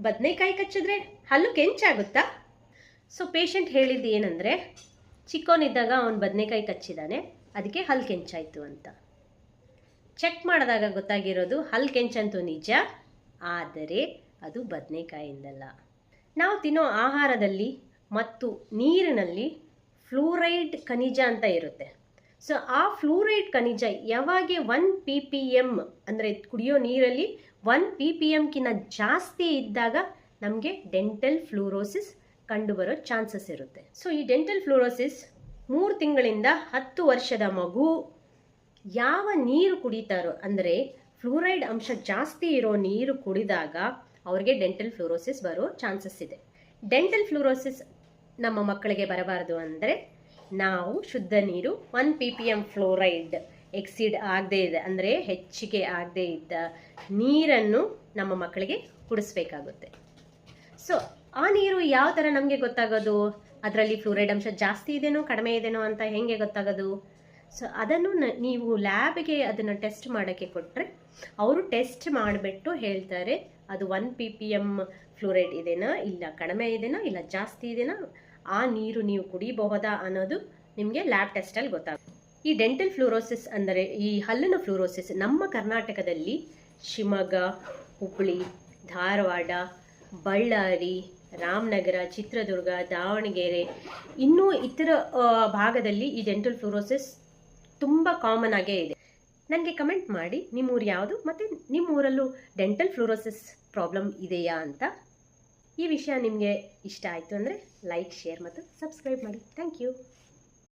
ಬದನೆಕಾಯಿ ಕಚ್ಚಿದ್ರೆ ಹಲ್ಲು ಕೆಂಚಾಗುತ್ತಾ? ಸೊ ಪೇಷಂಟ್ ಹೇಳಿದ್ದು ಏನಂದರೆ, ಚಿಕ್ಕವನಿದ್ದಾಗ ಅವನು ಬದನೆಕಾಯಿ ಕಚ್ಚಿದ್ದಾನೆ ಅದಕ್ಕೆ ಹಲ್ಲು ಕೆಂಚಾಯಿತು ಅಂತ. ಚೆಕ್ ಮಾಡಿದಾಗ ಗೊತ್ತಾಗಿರೋದು ಹಲ್ಲು ಕೆಂಚಂತೂ ನಿಜ, ಆದರೆ ಅದು ಬದನೆಕಾಯಿಂದಲ್ಲ. ನಾವು ತಿನ್ನೋ ಆಹಾರದಲ್ಲಿ ಮತ್ತು ನೀರಿನಲ್ಲಿ ಫ್ಲೂರೈಡ್ ಖನಿಜ ಅಂತ ಇರುತ್ತೆ. ಸೊ ಆ ಫ್ಲೂರೈಡ್ ಖನಿಜ ಯಾವಾಗ ಒನ್ ಪಿ ಪಿ ಎಂ ಅಂದರೆ ಕುಡಿಯೋ ನೀರಲ್ಲಿ ಒನ್ ಪಿ ಪಿ ಎಮ್ಕಿಂತ ಜಾಸ್ತಿ ಇದ್ದಾಗ ನಮಗೆ ಡೆಂಟಲ್ ಫ್ಲೂರೋಸಿಸ್ ಕಂಡುಬರೋ ಚಾನ್ಸಸ್ ಇರುತ್ತೆ. ಸೊ ಈ ಡೆಂಟಲ್ ಫ್ಲೂರೋಸಿಸ್ ಮೂರು ತಿಂಗಳಿಂದ ಹತ್ತು ವರ್ಷದ ಮಗು ಯಾವ ನೀರು ಕುಡಿತಾರೋ ಅಂದರೆ ಫ್ಲೂರೈಡ್ ಅಂಶ ಜಾಸ್ತಿ ಇರೋ ನೀರು ಕುಡಿದಾಗ ಅವ್ರಿಗೆ ಡೆಂಟಲ್ ಫ್ಲೂರೋಸಿಸ್ ಬರೋ ಚಾನ್ಸಸ್ ಇದೆ. ಡೆಂಟಲ್ ಫ್ಲೂರೋಸಿಸ್ ನಮ್ಮ ಮಕ್ಕಳಿಗೆ ಬರಬಾರದು ಅಂದರೆ ನಾವು ಶುದ್ಧ ನೀರು one P P M fluoride exceed ಆಗದೇ ಇದೆ, ಅಂದರೆ ಹೆಚ್ಚಿಗೆ ಆಗದೇ ಇದ್ದ ನೀರನ್ನು ನಮ್ಮ ಮಕ್ಕಳಿಗೆ ಕುಡಿಸ್ಬೇಕಾಗುತ್ತೆ. ಸೊ ಆ ನೀರು ಯಾವ ಥರ ನಮಗೆ ಗೊತ್ತಾಗೋದು? ಅದರಲ್ಲಿ ಫ್ಲೋರೈಡ್ ಅಂಶ ಜಾಸ್ತಿ ಇದೆಯೋ ಕಡಿಮೆ ಇದೆಯೋ ಅಂತ ಹೇಗೆ ಗೊತ್ತಾಗೋದು? ಸೊ ಅದನ್ನು ನೀವು ಲ್ಯಾಬ್ಗೆ ಅದನ್ನು ಟೆಸ್ಟ್ ಮಾಡೋಕ್ಕೆ ಕೊಟ್ಟರೆ ಅವರು ಟೆಸ್ಟ್ ಮಾಡಿಬಿಟ್ಟು ಹೇಳ್ತಾರೆ, ಅದು one P P M fluoride ಇದೆಯಾ ಇಲ್ಲ ಕಡಿಮೆ ಇದೆಯಾ ಇಲ್ಲ ಜಾಸ್ತಿ ಇದೆನಾ? ಆ ನೀರು ನೀವು ಕುಡಿಯಬಹುದಾ ಅನ್ನೋದು ನಿಮಗೆ ಲ್ಯಾಬ್ ಟೆಸ್ಟಲ್ಲಿ ಗೊತ್ತಾಗುತ್ತೆ. ಈ ಡೆಂಟಲ್ ಫ್ಲೂರೋಸಿಸ್ ಅಂದರೆ ಈ ಹಲ್ಲಿನ ಫ್ಲೂರೋಸಿಸ್ ನಮ್ಮ ಕರ್ನಾಟಕದಲ್ಲಿ ಶಿವಮೊಗ್ಗ ಹುಬ್ಬಳ್ಳಿ ಧಾರವಾಡ, ಬಳ್ಳಾರಿ, ರಾಮನಗರ, ಚಿತ್ರದುರ್ಗ, ದಾವಣಗೆರೆ ಇನ್ನೂ ಇತರ ಭಾಗದಲ್ಲಿ ಈ ಡೆಂಟಲ್ ಫ್ಲೂರೋಸಿಸ್ ತುಂಬ ಕಾಮನ್ ಆಗೇ ಇದೆ. ನನಗೆ ಕಮೆಂಟ್ ಮಾಡಿ ನಿಮ್ಮೂರು ಯಾವುದು ಮತ್ತು ನಿಮ್ಮೂರಲ್ಲೂ ಡೆಂಟಲ್ ಫ್ಲೂರೋಸಿಸ್ ಪ್ರಾಬ್ಲಮ್ ಇದೆಯಾ ಅಂತ ಈ ವಿಷಯ ನಿಮಗೆ ಇಷ್ಟ ಆಯಿತು ಅಂದರೆ ಲೈಕ್ ಶೇರ್ ಮತ್ತು ಸಬ್ಸ್ಕ್ರೈಬ್ ಮಾಡಿ. Thank you